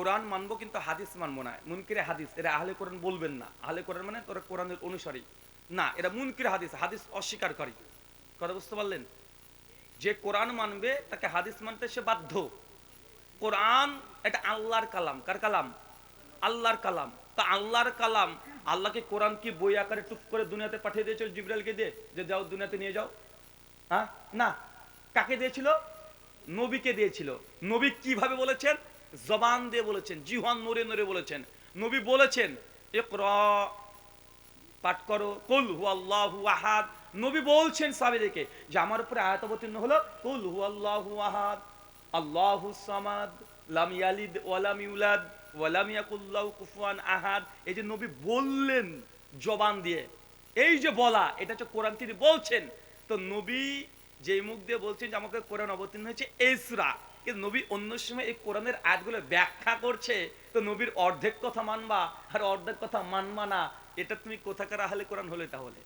কোরআন মানবো কিন্তু হাদিস মানবো না, মুনকিরে হাদিস, এরা আহলে কোরআন বলবেন না। আহলে কোরআন মানে তোরা কোরআনের অনুসারী। না, এরা মুনকিরে হাদিস হাদিস অস্বীকার। করে কথা বুঝতে পারলেন? যে কোরআন মানবে, তাকে হাদিস মানতে সে বাধ্য। কোরআন এটা আল্লাহর কালাম। কার কালাম? আল্লাহর কালাম। তা আল্লাহর কালাম, আল্লাহকে কোরআন কি বই আকারে টুক করে দুনিয়াতে পাঠিয়ে দিয়েছিল, জিব্রাইলকে দিয়ে? যে যাও দুনিয়াতে নিয়ে যাও। হ্যাঁ? না। কাকে দিয়েছিল? নবীকে দিয়েছিল। নবী কীভাবে বলেছেন? জবান দিয়ে বলেছেন জিহান নরে নরে বলেছেন। নবী বলেছেন পাঠ করো, কুল হু আল্লাহু আহাদ। নবী বলছেন সাহাবীদেরকে যে, আমার উপরে আয়াত অবতীর্ণ হলো, কুল হু আল্লাহু আহাদ, আল্লাহু সামাদ কুফুয়ান আহাদ। এই যে নবী বললেন জবান দিয়ে, এই যে বলা, এটা হচ্ছে কোরআন তিনি বলছেন। তো নবী যে মুখ দিয়ে বলছেন যে, আমাকে কোরআন অবতীর্ণ হয়েছে, এসরা। কিন্তু নবী অন্য সময় এই কোরআনের আয়াতগুলো ব্যাখ্যা করছে, তো নবীর অর্ধেক কথা মানবা আর অর্ধেক কথা মানবা না, এটা তুমি কোথাকার আহলে কোরআন হলে তাহলে?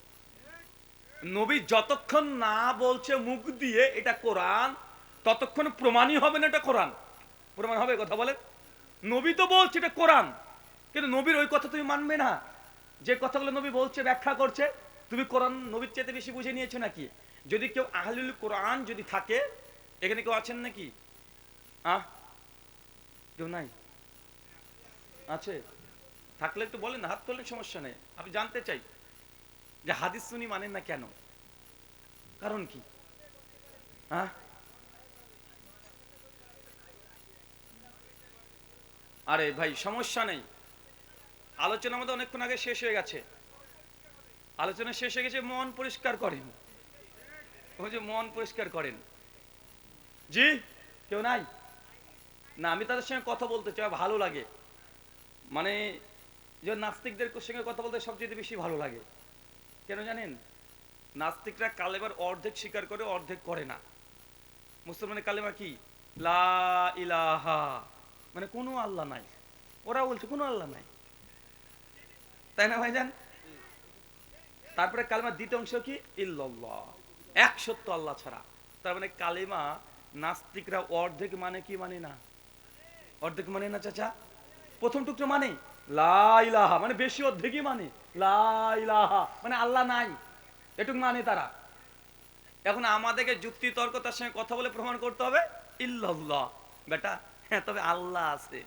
নবী যতক্ষণ না বলছে মুখ দিয়ে এটা কোরআন, ততক্ষণ প্রমাণই হবে না এটা কোরআন। প্রমাণ হবে কথা বলে নবী তো বলছে এটা কোরআন, কিন্তু নবীর ওই কথা তুমি মানবে না। যে কথাগুলো নবী বলছে, ব্যাখ্যা করছে, তুমি কোরআন নবীর চেয়ে বেশি বুঝে নিয়েছো নাকি? যদি কেউ আহলুল কোরআন যদি থাকে, এখানে কেউ আছেন নাকি? আহ কেউ নাই? আছে? থাকলে একটু বলেন হাত তোলেন, সমস্যা নেই। আমি জানতে চাই যে হাদিস শুনি মানেন না কেন? কারণ কি? হ্যাঁ আরে ভাই, সমস্যা নেই। আলোচনা আমাদের অনেকক্ষণ আগে শেষ হয়ে গেছে। আলোচনা শেষ হয়ে গেছে, মন পরিষ্কার করেন। যে মন পরিষ্কার করেন। জি? কেউ নাই? না, আমি তাদের সঙ্গে কথা বলতে চাই ভালো লাগে। মানে যে নাস্তিকদের সঙ্গে কথা বলতে সবচেয়ে বেশি ভালো লাগে। কেন জানেন? নাস্তিকরা কালেবার অর্ধেক স্বীকার করে, অর্ধেক করে না। মুসলমানের কালেমা কি? লা ইলাহা। মানে কোনো আল্লাহ নাই। ওরা বলছে, কোনো আল্লাহ নাই। তাই না, ভাইজান? তারপরে কালেমার দ্বিতীয় অংশ কি? ইল্লাল্লাহ। এক সত্য আল্লাহ ছাড়া। তার মানে কালেমা নাস্তিকরা অর্ধেক মানে কি মানে না? অর্ধেক মানে না, চাচা? প্রথম টুকরো মানে? লাইলাহা মানে বেশি অর্ধেকই মানে। লাইলাহা মানে আল্লাহ নাই। এটুক মানে তারা। এখন আমাদেরকে যুক্তি তর্ক তার সঙ্গে কথা বলে প্রমাণ করতে হবে, ইল্লাল্লাহ। বেটা হ্যাঁ তবে আল্লাহ আছে।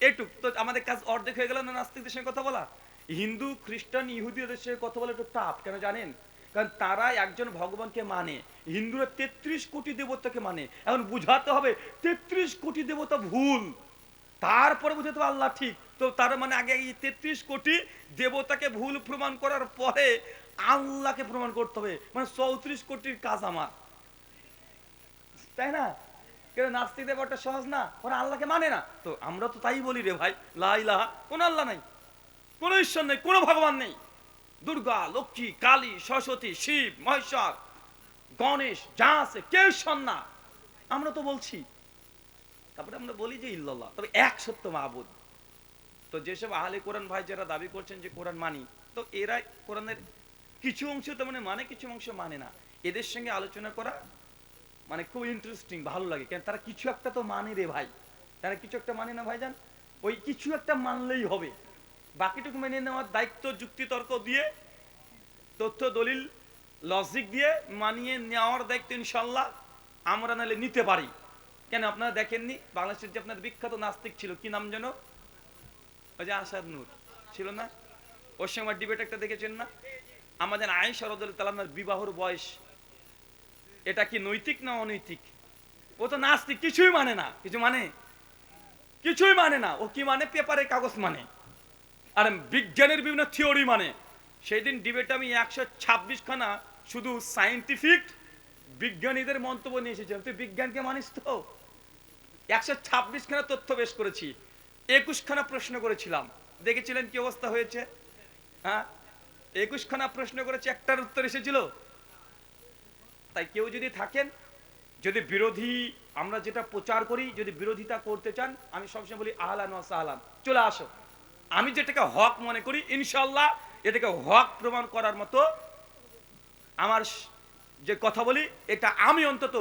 এটুক। তো আমাদের কাজ অর্ধেক হয়ে গেল, না নাস্তিকদের সঙ্গে কথা বলা? হিন্দু, খ্রিস্টান, ইহুদিদের সঙ্গে কথা বলা একটু টাফ কেন জানেন? কারণ তারা একজন ভগবানকে মানে। হিন্দুরা তেত্রিশ কোটি দেবতাকে মানে। এখন বুঝাতে হবে, তেত্রিশ কোটি দেবতা ভুল। তারপরে বুঝাতে হবে আল্লাহ ঠিক। তো তার মানে আগে এই তেত্রিশ কোটি দেবতাকে ভুল প্রমাণ করার পরে আল্লাহকে প্রমাণ করতে হবে। মানে চৌত্রিশ কোটির কাজ আমার। তাই না? কেন নাস্তিক ব্যাপারটা সহজ না? ওরা আল্লাহকে মানে না। তো আমরা তো তাই বলি রে ভাই লাইলাহা কোন আল্লাহ নাই। কোন ঈশ্বর নেই, কোনো ভগবান নেই। দুর্গা, লক্ষ্মী, কালী, সরস্বতী, শিব, মহেশ্বর, গণেশ যা আছে কেউ ঈশ্বর না। আমরা তো বলছি। তারপরে আমরা বলি যে ইল্লাল্লাহ, তবে এক সত্য মাহবুদ তো যেসব আহলে কোরআন ভাই যারা দাবি করছেন যে কোরআন মানি, তো এরা কোরআনের কিছু অংশ তো মানে মানে কিছু অংশ মানে না। এদের সঙ্গে আলোচনা করা মানে খুব ইন্টারেস্টিং ভালো লাগে। কেন তারা কিছু একটা তো মানে রে ভাই। তারা কিছু একটা মানে না ভাই ভাইজান? ওই কিছু একটা মানলেই হবে। বাকিটুকু মেনে নেওয়ার দায়িত্ব, যুক্তিতর্ক দিয়ে, তথ্য, দলিল লজিক দিয়ে মানিয়ে নেওয়ার দায়িত্ব ইনশাল্লাহ আমরা নাহলে নিতে পারি। কেন আপনারা দেখেননি? বাংলাদেশের যে আপনার বিখ্যাত নাস্তিক ছিল, কি নাম যেন? ওই যে আসাদ নূর। ছিল না? ওর সঙ্গে ডিবেট একটা দেখেছেন না? আমাদের আইন শরদুল তালামের বিবাহর বয়স। এটা কি নৈতিক না অনৈতিক? ও তো নাস্তিক, কিছুই মানে না। কিছু মানে? কিছুই মানে না। ও কি মানে? পেপারে কাগজ মানে। আর বিজ্ঞানের বিভিন্ন থিওরি মানে। সেই দিন ডিবেটে আমি একশো ছাব্বিশ খানা শুধু সাইন্টিফিক বিজ্ঞানীদের মন্তব্য নিয়ে এসেছিলাম। তুই বিজ্ঞানকে মানিস তো? একশো ছাব্বিশ খানা তথ্য বেশ করেছি একুশ খানা প্রশ্ন করেছিলাম। দেখেছিলেন কি অবস্থা হয়েছে? হ্যাঁ? একুশ খানা প্রশ্ন করেছি, একটার উত্তর এসেছিল। তাই কেউ যদি থাকেন, যদি বিরোধী আমরা যেটা প্রচার করি, যদি বিরোধিতা করতে চান, আমি সবসময় বলি আহলান ওয়া সাহলান। চলে আসো। আমি যেটাকে হক মনে করি ইনশাল্লাহ এটাকে হক প্রমাণ করার মতো আমার যে কথা বলি, এটা আমি অন্তত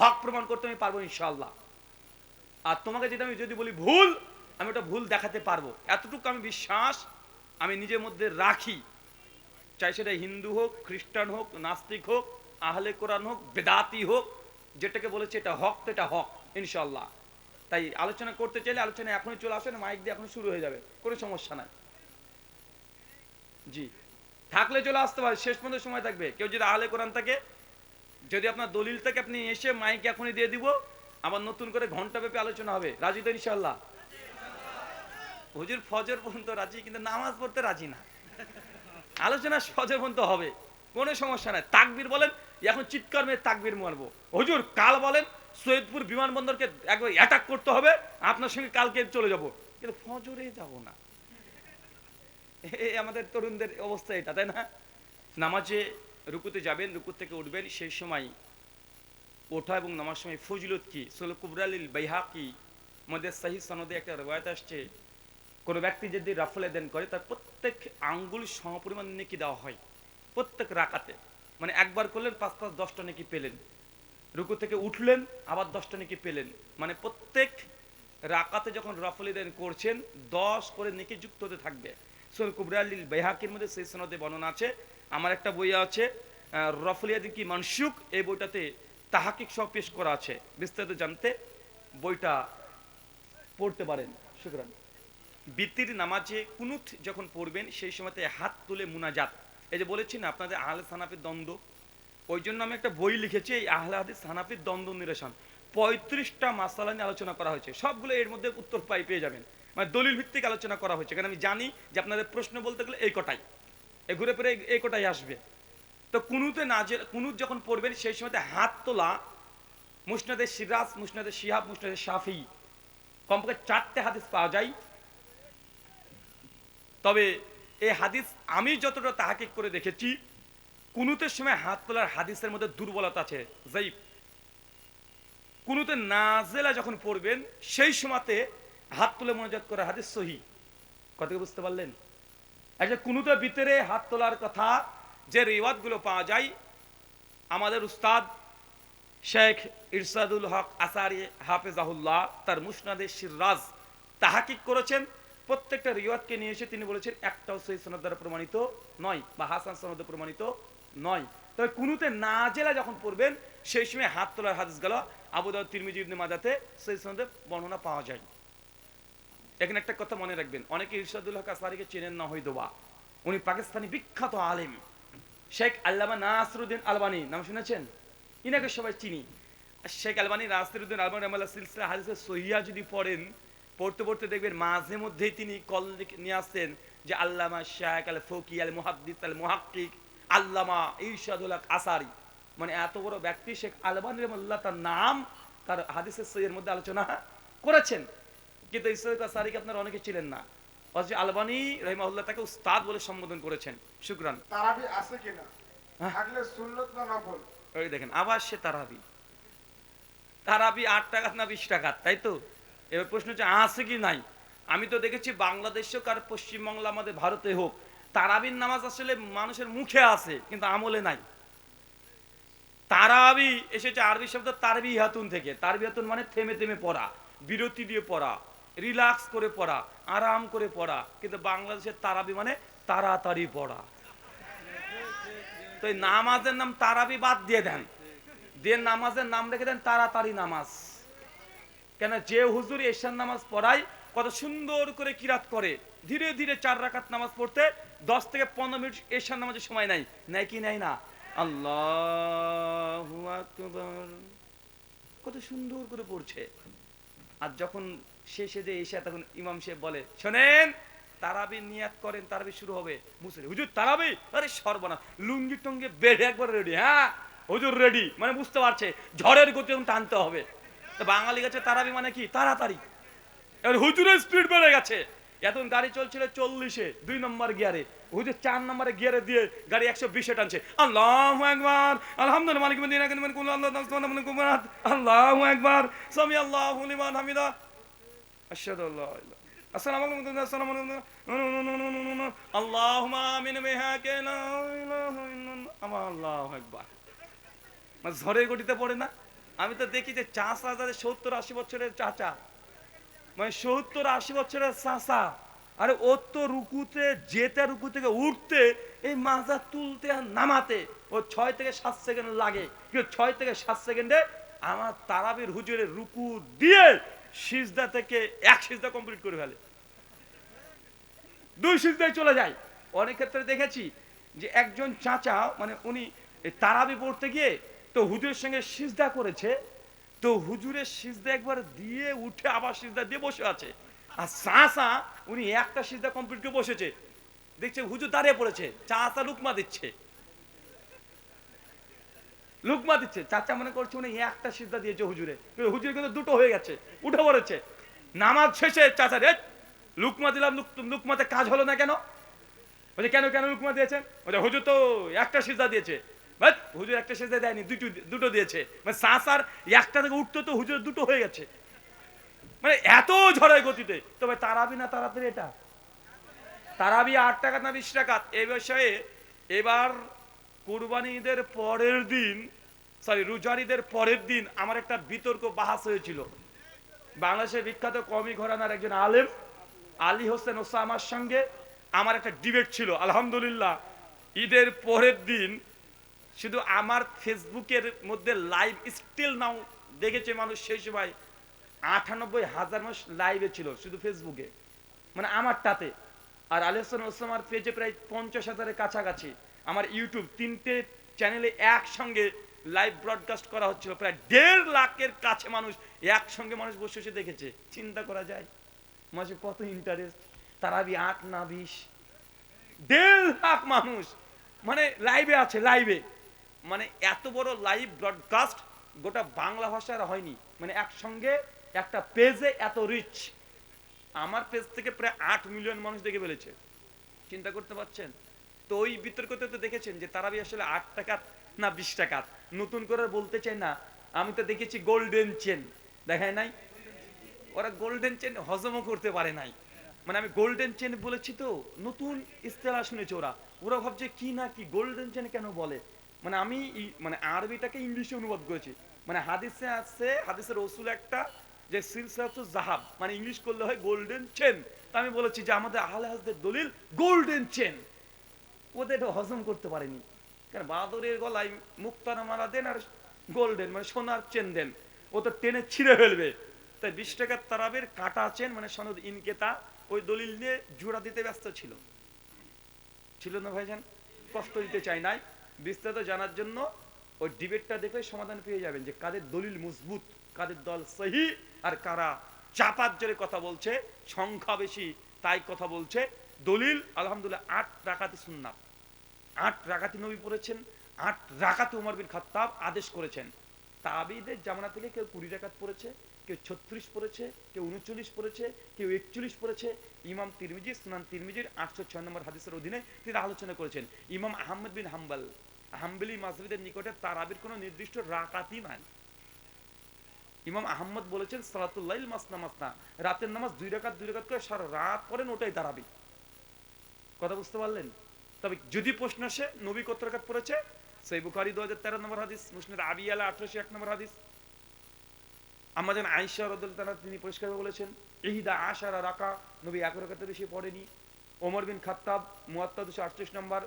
হক প্রমাণ করতে আমি পারব ইনশাল্লাহ আর তোমাকে যদি আমি যদি বলি ভুল, আমি ওটা ভুল দেখাতে পারব। এতটুকু আমি বিশ্বাস আমি নিজের মধ্যে রাখি। চাই সেটা হিন্দু হোক, খ্রিস্টান হোক, নাস্তিক হোক, আহলে কোরআন হোক, বেদাতি হোক, যেটাকে বলেছে এটা হক, তো এটা হক ইনশাল্লাহ তাই আলোচনা করতে চাইলে আলোচনা এখনই চলে আসে না মাইক দিয়ে এখন শুরু হয়ে যাবে, কোনো সমস্যা নাই। জি। থাকলে চলে আসতে পারে, শেষ পর্যন্ত সময় থাকবে। কেউ যদি আহলে কোরআন থাকে, যদি আপনার দলিল থেকে আপনি এসে মাইক এখনই দিয়ে দিব, আবার নতুন করে ঘণ্টা ব্যাপী আলোচনা হবে। রাজি তো ইনশাল্লাহ হুজুর ফজর পর্যন্ত রাজি, কিন্তু নামাজ পড়তে রাজি না। আলোচনা ফজর পর্যন্ত হবে, কোনো সমস্যা নাই। তাকবির বলেন, এখন চিৎকার মেয়ে তাকবির মারবো। হুজুর, কাল বলেন সৈয়দপুর বিমানবন্দরকে একবার অ্যাটাক করতে হবে, আপনার সঙ্গে কালকে চলে যাব। কিন্তু ফজরে যাব না। এই আমাদের তরুণদের অবস্থা এটা, তাই না? নামাজে রুকুতে যাবেন রুকু থেকে উঠবেন, সেই সময় ওঠা এবং নামার সময় ফজিলত কি? সোল কুবরালিল বাইহাকি মধ্যে সাহি সনদে একটা রেওয়ায়ত আসছে। কোনো ব্যক্তি যদি রাফলে দেন করে, তার প্রত্যেক আঙ্গুল সমপরিমাণ নেকি দেওয়া হয়। প্রত্যেক রাকাতে। মানে একবার করলেন, পাঁচ পাঁচ দশটা নেকি পেলেন। রুকু থেকে উঠলেন, আবার দশটা নেকি পেলেন। মানে প্রত্যেক রাকাতে যখন রাফলে দেন করছেন, দশ করে নেকি যুক্ত হতে থাকবে। সোল কুবরালিল বেহাকির মধ্যে সেই সনদে বর্ণনা আছে। আমার একটা বই আছে রফলিয়াদি কি মানসুক এই বইটাতে তাহাকিক সব পেশ করা আছে। বিস্তারিত জানতে বইটা পড়তে পারেন। শুক্রান। বৃত্তির নামাজে কুনুত যখন পড়বেন, সেই সময়তে হাত তুলে মুনাজাত। এই যে বলেছি না, আপনাদের আহলে সানাফির দ্বন্দ্ব। ওই জন্য আমি একটা বই লিখেছি, এই আহলে হাদিস সানাফির দ্বন্দ্ব নিরসন। পঁয়ত্রিশটা মাসালা নিয়ে আলোচনা করা হয়েছে। সবগুলো এর মধ্যে উত্তর পাই পেয়ে যাবেন। মানে দলিল ভিত্তিক আলোচনা করা হয়েছে। কারণ আমি জানি যে আপনাদের প্রশ্ন বলতে গেলে এই কটাই। এ ঘুরে ফিরে এই- কটাই আসবে। তো কুনুতে নাজের কুনুত যখন পড়বেন, সেই সময়তে হাত তোলা মুসনাদের সিরাজ মুসনাদের শিহাব মুসনাদের শাফি, কমপক্ষে চারটে হাদিস পাওয়া যায়। তবে এই হাদিস আমি যতটা তাহাকিক করে দেখেছি কুনুতের সময় হাত তোলার হাদিসের মধ্যে দুর্বলতা আছে। জাইফ কুনুতে নাজেলা যখন পড়বেন, সেই সময়তে হাত তুলে মনোজাত করা হাদিস সহি। কথা কি বুঝতে পারলেন? আচ্ছা কুনুতের ভিতরে হাত তোলার কথা, যে রেওয়াতগুলো পাওয়া যায়, আমাদের উস্তাদ শেখ ইরশাদুল হক আসারি হাফেজাহুল্লাহ তার মুসনাদে সিরাজ তাহাকিক করেছেন। প্রত্যেকটা রিওয়াতকে নিয়ে এসে তিনি বলেছেন, একটাও সেই সনদ দ্বারা প্রমাণিত নয় বা হাসান সনদে প্রমাণিত নয়। তবে কুনুতে নাজেলা যখন পড়বেন, সেই সময় হাত তোলার হাদিস গেল আবুদাউদ তিরমিজি, ইবনে মাজাতে সেই সনদে বর্ণনা পাওয়া যায়। এখানে একটা কথা মনে রাখবেন, অনেকে ইরশাদুল হক আসারিকে চেনেন না হয়তো বা উনি পাকিস্তানি বিখ্যাত আলেম। শেখ আল্লামা নাসরুদ্দিন আলবানি, নাম শুনেছেন? ইনাকে সবাই চিনি। শেখ আলবানি, নাসরুদ্দিন আলবানি রহমাল্লাহ, সিলসিলা হাদিসের সহিয়া যদি পড়েন, পড়তে পড়তে দেখবেন মাঝে মধ্যেই তিনি কল নিয়ে আসতেন যে আল্লামা শেখ আল ফকি আল মুহাদ্দিস আল মুহাক্কিক আল্লামা ইরশাদুল হক আসারি। মানে এত বড় ব্যক্তি শেখ আলবানি রহমাল্লাহ তার নাম তার হাদিসের সহিয়ের মধ্যে আলোচনা করেছেন। কিন্তু ইসলাম আসারিকে আপনারা অনেকে ছিলেন না। অথচ আলবানি রহিমাহুল্লাহ তাকে উস্তাদ বলে সম্বোধন করেছেন। শুক্রান। তারাবি আছে কিনা? হ্যাঁ। থাকলে সুন্নত না নফল ওই দেখেন আবার সে তারাবি। তারাবি আট টাকা না বিশ টাকা তাই তো? এবার প্রশ্ন হচ্ছে আছে কি নাই? আমি তো দেখেছি বাংলাদেশ হোক আর পশ্চিমবাংলা আমাদের ভারতে হোক তারাবির নামাজ আসলে মানুষের মুখে আছে, কিন্তু আমলে নাই। তারাবি এসেছে আরবি শব্দ তারবি হাতুন থেকে। তারবি হাতুন মানে থেমে থেমে পড়া, বিরতি দিয়ে পড়া, রিল্যাক্স করে পড়া, আরাম করে পড়া, কিন্তু বাংলাদেশের তারাবি মানে তাড়াতাড়ি পড়া। তো নামাজের নাম তারাবি বাদ দিয়ে দেন। দিয়ে নামাজের নাম রেখে দেন তাড়াতাড়ি নামাজ। কেন যে হুজুর এশার নামাজ পড়ায় কত সুন্দর করে কিরাত করে ধীরে ধীরে চার রাকাত নামাজ পড়তে দশ থেকে পনেরো মিনিট এশার নামাজের সময় নাই। নেয় কি নেয় না? আল্লাহ কত সুন্দর করে পড়ছে। আর যখন শেষে যে এসে তখন ইমাম সাহেব বলে, শোনেন, তারাবি নিয়াত করেন, তারাবি শুরু হবে। মুসলিম, হুজুর, তারাবি? আরে সর্বনা লুঙ্গি টুঙ্গি বেড়ে একবার রেডি হ্যাঁ? হুজুর রেডি মানে বুঝতে পারছে, ঝড়ের গতি এখন টানতে হবে। বাঙালি গেছে তারাবি মানে কি? তাড়াতাড়ি। এবার হুজুরের স্পিড বেড়ে গেছে। এখন গাড়ি চলছিল চল্লিশে, দুই নম্বর গিয়ারে। হুজুর চার নম্বরে গিয়ারে দিয়ে গাড়ি একশো বিশে টানছে। আল্লাহ একবার আলহামদুলিল্লাহ, মালিক আল্লাহ আল্লাহু একবার সামি আল্লাহু লিমান হামিদা। পড়ে না? আমি তো দেখি যে চাষ হাজারে সত্তর আশি বছরের চাচা। মানে সত্তর আশি বছরের চাষা আরে ওর তো রুকুতে, যেতে রুকু থেকে উঠতে, এই মাজা তুলতে আর নামাতে, ও ছয় থেকে সাত সেকেন্ড লাগে। কিন্তু ছয় থেকে সাত সেকেন্ডে আমার তারাবির হুজুরের রুকু দিয়ে সিজদা থেকে এক সিজদা কমপ্লিট করে ফেলে। দুই সিজদায় চলে যায়। অনেক ক্ষেত্রে দেখেছি যে একজন চাচা মানে উনি তারাবি পড়তে গিয়ে তো হুজুরের সঙ্গে সিজদা করেছে তো হুজুরের সিজদা একবার দিয়ে উঠে আবার সিজদা দিয়ে বসে আছে। আর চাচা উনি একটা সিজদা কমপ্লিট করে বসেছে। দেখছে হুজুর দাঁড়িয়ে পড়েছে চাচা লুকমা দিচ্ছে। লুকমা দিচ্ছে, চাচা মনে করছে উনি একটা সিজদা দিয়েছে হুজুরে। হুজুরে কিন্তু দুটো হয়ে গেছে, উঠে পড়েছে। নামাজ শেষে চাচা রে, লুকমা দিলাম লুকমাতে কাজ হলো না কেন? বলছে, কেন কেন লুকমা দিয়েছেন? বলছে, হুজুর তো একটা সিজদা দিয়েছে। হুজুর একটা সিজদা দেয়নি, দুটো দুটো দিয়েছে। মানে সাসার একটা থেকে উঠতে তো হুজুর দুটো হয়ে গেছে। মানে এত ঝড়ের গতিতে। তবে তারাবি না তাড়াতাড়ি এটা? তারাবি আট টাকা না বিশ টাকা? এই বিষয়ে এবার কুরবানি ঈদের পরের দিন সরি রোজার ঈদের পরের দিন আমার একটা বিতর্ক বাহাস হয়েছিল। বাংলাদেশের বিখ্যাত কমি ঘরানার একজন আলেম, আলী হোসেন ওসামার সঙ্গে আমার একটা ডিবেট ছিল, আলহামদুলিল্লাহ। ঈদের পরের দিন শুধু আমার ফেসবুকের মধ্যে লাইভ স্টিল নাও দেখেছে মানুষ সেই সময় আটানব্বই হাজার মানুষ লাইভে ছিল শুধু ফেসবুকে মানে আমার আমারটাতে। আর আলী হোসেন ওসামার পেজে প্রায় পঞ্চাশ হাজারের কাছাকাছি। আমার ইউটিউব তিনটে চ্যানেলে একসঙ্গে লাইভ ব্রডকাস্ট করা হচ্ছিল। প্রায় দেড় লাখের কাছে মানুষ একসঙ্গে মানুষ বসে বসে দেখেছে। চিন্তা করা যায় মানুষের কত ইন্টারেস্ট তারাবি আট না বিশ। দেড় লাখ মানুষ মানে লাইভে আছে লাইভে মানে এত বড় লাইভ ব্রডকাস্ট গোটা বাংলা ভাষার হয়নি। মানে একসঙ্গে একটা পেজে এত রিচ আমার পেজ থেকে প্রায় আট মিলিয়ন মানুষ দেখে ফেলেছে। চিন্তা করতে পারছেন? তো ওই বিতর্কতে তো দেখেছেন যে তারাবি আসলে আট টাকা না বিশ টাকা নতুন করে বলতে চাই না। আমি তো দেখেছি গোল্ডেন চেন দেখায় নাই? ওরা গোল্ডেন চেন হজমও করতে পারে নাই। মানে আমি গোল্ডেন চেন বলেছি তো। নতুন ইস্তেলা শুনেছে ওরা। ওরা ভাবছে কি না কি? গোল্ডেন চেন কেন বলে? মানে আমি মানে আরবিটাকে ইংলিশে অনুবাদ করেছি। মানে হাদিসে আছে হাদিসের রসুল একটা যে সিলসাতু জাহাব। মানে ইংলিশ করলে হয় গোল্ডেন চেন তা আমি বলেছি যে আমাদের আহলে দলিল গোল্ডেন চেন ওদের হজম করতে পারেনি। কারণ বাদরের গলায় মুক্তার মারা দেন আর গোল্ডেন মানে সোনার চেন দেন। ও তো টেনে ছিঁড়ে ফেলবে। তাই বিশ টাকার তারাবের কাটা চেন মানে সনদ ইনকেতা, ওই দলিল নিয়ে জোড়া দিতে ব্যস্ত ছিল। ছিল না ভাইজান? কষ্ট দিতে চাই নাই। বিস্তারিত জানার জন্য ওই ডিবেটটা দেখলে সমাধান পেয়ে যাবেন যে কাদের দলিল মজবুত, কাদের দল সহি আর কারা চাপার জোরে কথা বলছে, সংখ্যা বেশি তাই কথা বলছে। দলিল, আলহামদুলিল্লাহ, আট রাকাতি সুন্নাত। আট রাকাতি নবী পড়েছেন, আট রাকাতি উমর বিন খাত্তাব আদেশ করেছেন। তাবিদের জামানা থেকে কেউ কুড়ি রাকাত পড়েছে, কেউ ছত্রিশ পড়েছে, কেউ উনচল্লিশ পড়েছে, কেউ একচল্লিশ পড়েছে। ইমাম তিরমিজি, সুনান তিরমিজির আটশো ছয় নম্বর হাদিসের অধীনে তিনি আলোচনা করেছেন। ইমাম আহমদ বিন হাম্বাল হাম্বলি মাজহাবিদের নিকটে তারাবির কোনো নির্দিষ্ট রাকাতই নাই। ইমাম আহমদ বলেছেন সালাতুল্লাহ মাসনা মাসনা, রাতের নামাজ দুই রাকাত দুই রাকাত করে সারা রাত পরেন ওটাই দাঁড়াবি কথা বুঝতে পারলেন? তবে যদি প্রশ্ন আসে, নবী কত রাকাত পড়েছে? সেই বুখারি দু হাজার তেরো নম্বর হাদিস, মুসলিম আবি আলা আঠারোশো এক নম্বর হাদিস। আমাদের আয়েশা রদুল্লাহ তিনি পরিষ্কার বলেছেন, ইহিদা আশারা রাকা, নবী এক রাকাতে বেশি পড়েনি। ওমর বিন খাত্তাব, মুয়াত্তা দুশো আটত্রিশ নম্বর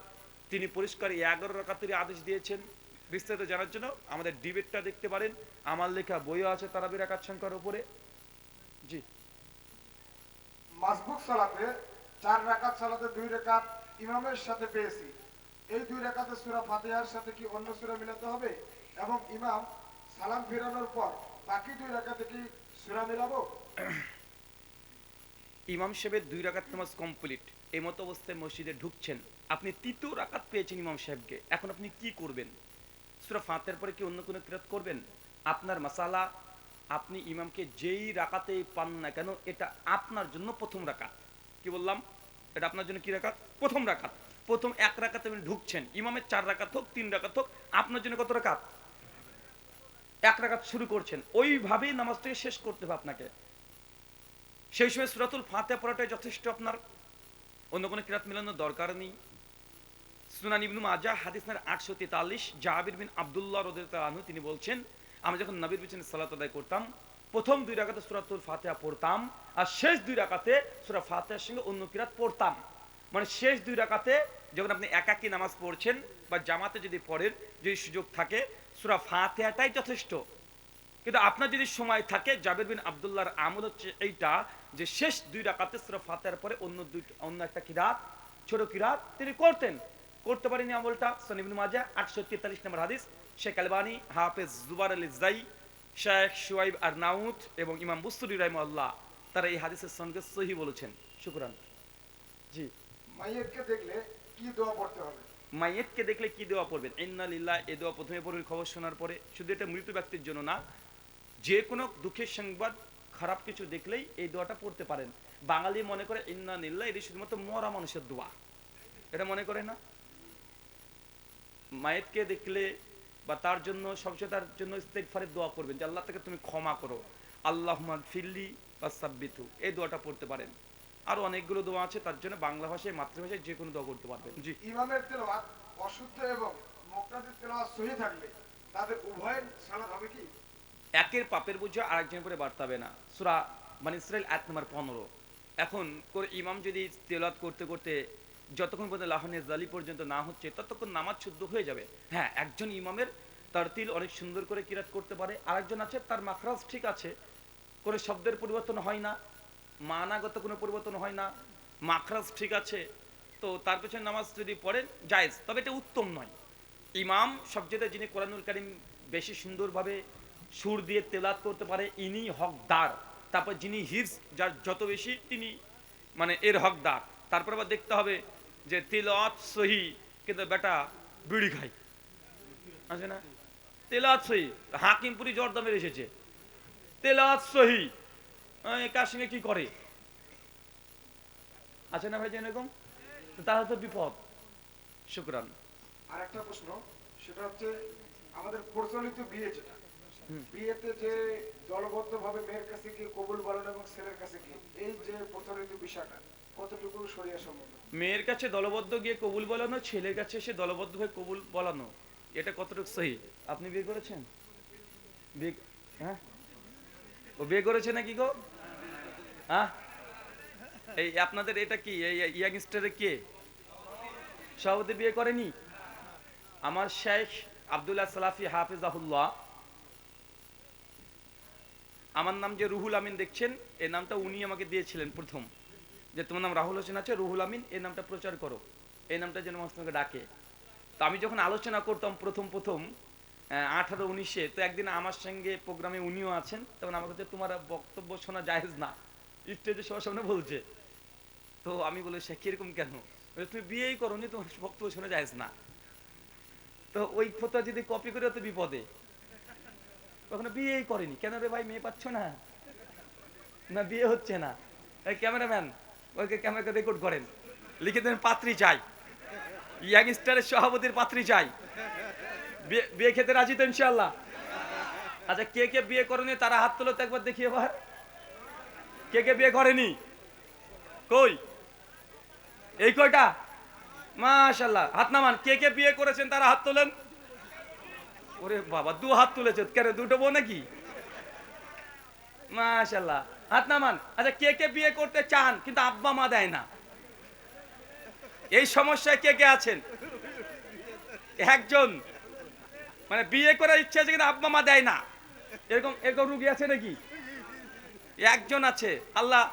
তিনি পরিষ্কার এগারো রাকাতেরই আদেশ দিয়েছেন। বিস্তারিত জানার জন্য আমাদের ডিবেটটা দেখতে পারেন। আমার লেখা বইও আছে তারাবির একাত সংখ্যার উপরে। জি। মাসবুক সালাতে চার রাকাত সালাতে দুই রাকাত ইমামের সাথে পেয়েছি। এই দুই রাকাতে সূরা ফাতিহার সাথে কি অন্য সূরা মিলাতে হবে? এবং ইমাম সালাম ফেরানোর পর বাকি দুই রাকাতে কি সূরা মিলাবো? ইমাম সাহেবের দুই রাকাত নামাজ কমপ্লিট। এই মতো অবস্থায় মসজিদে ঢুকছেন। আপনি তৃতীয় রাকাত পেয়েছেন ইমাম সাহেবকে। এখন আপনি কি করবেন? সুরা ফাঁতের পরে কি অন্য কোনো কিরাত করবেন? আপনার মাসালা, আপনি ইমামকে যেই রাকাতে পান না কেন, এটা আপনার জন্য প্রথম রাকাত। কি বললাম? এটা আপনার জন্য কি রাকাত? প্রথম রাকাত। প্রথম এক রাকাতে আপনি ঢুকছেন। ইমামের চার রাকাত হোক, তিন রাকাত হোক, আপনার জন্য কত রাকাত? এক রাকাত শুরু করছেন। ওইভাবেই নামাজটাকে শেষ করতে হবে আপনাকে। সেই সময় সুরাতুল ফাঁতে পড়াটাই যথেষ্ট আপনার। অন্য কোনো কিরাত মেলানোর দরকার নেই। সুনান ইবনু মাজা হাদিস নাম্বার আটশো তেতাল্লিশ জাহাবির বিন আবদুল্লাহ আনহু, তিনি বলছেন, আমরা যখন নবীর পিছনে সালাত আদায় করতাম, প্রথম দুই রাকাতে সুরাতুল ফাতিহা পড়তাম আর শেষ দুই রাকাতে সুরা ফাতিহার সঙ্গে অন্য কিরাত পড়তাম। মানে শেষ দুই রাকাতে যখন আপনি একাকী নামাজ পড়ছেন বা জামাতে যদি পড়েন, যদি সুযোগ থাকে, সুরা ফাতিহাটাই যথেষ্ট। কিন্তু আপনার যদি সময় থাকে, জাবের বিন আবদুল্লাহর আমল হচ্ছে এইটা যে শেষ দুই রাকাতে সুরা ফাতিহার পরে অন্য দুই, অন্য একটা কিরাত, ছোট কিরাত তিনি করতেন। করতে পারেনি আমলটা সনিবিন মাজা আটশো তেতাল্লিশ নম্বর হাদিস। শেখ আলবানী হাফেজ জুবার আলী জাই শেখ শুয়াইব আর নাউত এবং ইমাম বুস্তুরি রাহিমাল্লাহ তারা এই হাদিসের সঙ্গে সহি বলেছেন। শুক্রান। জি। মাইয়েরকে দেখলে কি দোয়া পড়তে হবে? মাইয়েতকে দেখলে কি দেওয়া পড়বেন? ইন্না লিল্লাহ এ দেওয়া প্রথমে পড়বেন খবর শোনার পরে। শুধু এটা মৃত ব্যক্তির জন্য না যে কোনো দুঃখের সংবাদ খারাপ কিছু দেখলেই এই দোয়াটা পড়তে পারেন। বাঙালি মনে করে ইন্না নিল্লাহ এটি শুধুমাত্র মরা মানুষের দোয়া। এটা মনে করে না? মায়েতকে দেখলে বা তার জন্য সবচেয়ে তার জন্য ইস্তেগফারের দোয়া করবেন যে আল্লাহ থেকে তুমি ক্ষমা করো। আল্লাহ ফিল্লি বা সাব্বিতু এই দোয়াটা পড়তে পারেন। আরও অনেকগুলো দোয়া আছে তার জন্য বাংলা ভাষায় মাতৃভাষায় যে কোনো দোয়া করতে পারবেন। জি। ইমামের তেলাওয়াত অশুদ্ধ এবং মুক্তাদির তেলাওয়াত সহি থাকলে তাদের উভয়ের সালাত হবে কি? একের পাপের বুঝে আরেকজন করে বাড়তাবে না। সুরা মানে ইসরায়েল এক নম্বর পনেরো। এখন করে ইমাম যদি তেলাত করতে করতে যতক্ষণ পর্যন্ত লাহনের জালি পর্যন্ত না হচ্ছে, ততক্ষণ নামাজ শুদ্ধ হয়ে যাবে। হ্যাঁ একজন ইমামের তার তিল অনেক সুন্দর করে কিরাত করতে পারে, আরেকজন আছে, তার মাখরাজ ঠিক আছে করে শব্দের পরিবর্তন হয় না, মানাগত কোনো পরিবর্তন হয় না, মাখরাজ ঠিক আছে, তো তার পেছনে নামাজ যদি পড়েন, জায়েজ। তবে এটা উত্তম নয়। ইমাম সবচেয়ে যিনি কোরআনুল কারিম বেশি সুন্দরভাবে সুর দিয়ে তেলাত করতে পারে, ইনি হকদার। তারপর যিনি হিফস যার যত বেশি, তিনি মানে এর হকদার। তারপর আবার দেখতে হবে যে তেলাওয়াত সহি কিন্তু বেটা বিড়ি খাই আছে না? তেলাওয়াত সহি। হাকিমপুরি জর্দামের এসেছে। তেলাওয়াত সহি। সঙ্গে কি করে? আছে না ভাই এরকম? তো তাহলে তো বিপদ। শুক্রান। আর একটা প্রশ্ন সেটা হচ্ছে আমাদের প্রচলিত বিয়ে যেটা বিয়েতে যে দলবদ্ধ ভাবে মেয়ের কাছে গিয়ে কবুল বলেন এবং ছেলের কাছে গিয়ে এই যে প্রচলিত বিষয়টা মেয়ের কাছে দলবদ্ধ গিয়ে কবুল বলানো, ছেলের কাছে সে দলবদ্ধ হয়ে কবুল বলানো, এটা কতটুকু সহি? আপনি বিয়ে করেছেন? হ্যাঁ? ও বিয়ে করেছে নাকি গো? হ্যাঁ? এই আপনাদের এটা কি? এই ইয়াংস্টারে কে? সভাপতি বিয়ে করেনি? আমার শেখ আবদুল্লাহ সালাফি হাফিজ হাফিজাহুল্লাহ। আমার নাম যে রুহুল আমিন দেখছেন এই নামটা উনি আমাকে দিয়েছিলেন প্রথম। যে তোমার নাম রাহুল হোসেন আছে, রুহুল আমিন এই নামটা প্রচার করো। এই নামটা যেন মানুষ তোমাকে ডাকে। তো আমি যখন আলোচনা করতাম প্রথম প্রথম আঠারো উনিশে, তো একদিন আমার সঙ্গে প্রোগ্রামে উনিও আছেন, তখন আমার কাছে তোমার বক্তব্য শোনা জায়েজ না। স্টেজে সবার সামনে বলছে। তো আমি বলি, সে কীরকম কেন? তুমি বিয়েই করো নি তোমার বক্তব্য শোনা জায়েজ না। তো ওই ফোতা যদি কপি করে, তো বিপদে। ওখানে বিয়েই করেনি। কেন রে ভাই, মেয়ে পাচ্ছ না? না, বিয়ে হচ্ছে না। ক্যামেরাম্যান ওইকে ক্যামেরাকে রেকর্ড করেন। লিখে দেন, পাত্রী চাই। ইয়াংস্টারের সভাপতির পাত্রী চাই। বিয়ে খেতে রাজি তো ইনশাল্লাহ আচ্ছা কে কে বিয়ে করেনি? তারা হাত তোলো একবার দেখি এবার। কে কে বিয়ে করেনি? কই? এই কয়টা? মাশাল্লাহ হাত নামান। কে কে বিয়ে করেছেন তারা হাত তোলেন? ওরে বাবা, দু হাত তুলেছে। কেন, দুটো বউ নাকি? মাশাল্লাহ হাত নামান। আচ্ছা কে কে বিয়ে করতে চান, কিন্তু আব্বা মা দেয় না। এই সমস্যায় কে কে আছেন? একজন। মানে বিয়ে করার ইচ্ছা আছে, কিন্তু আব্বা মা দেয় না। এরকম এরকম রুগী আছে নাকি? একজন আছে। আল্লাহ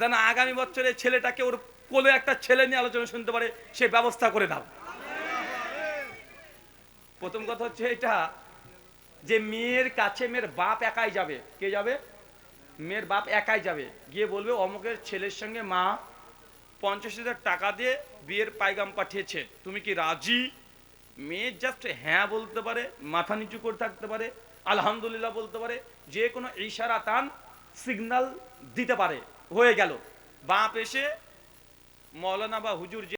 যেন আগামী বছরে ছেলেটাকে ওর কোলে একটা ছেলে নিয়ে আলোচনা শুনতে পারে, সে ব্যবস্থা করে দাও। প্রথম কথা হচ্ছে এটা, যে মেয়ের কাছে মেয়ের বাপ একাই যাবে। কে যাবে? মেয়ের বাপ একাই যাবে। গিয়ে বলবে, অমুকের ছেলের সঙ্গে মা পঞ্চাশ হাজার টাকা দিয়ে বিয়ের পাইগাম পাঠিয়েছে। তুমি কি রাজি? মেয়ে জাস্ট হ্যাঁ বলতে পারে, মাথা নিচু করে থাকতে পারে, আলহামদুলিল্লাহ বলতে পারে, যে কোনো ইশারা তান সিগন্যাল দিতে পারে। হয়ে গেল। বাপ এসে মৌলানা বা হুজুর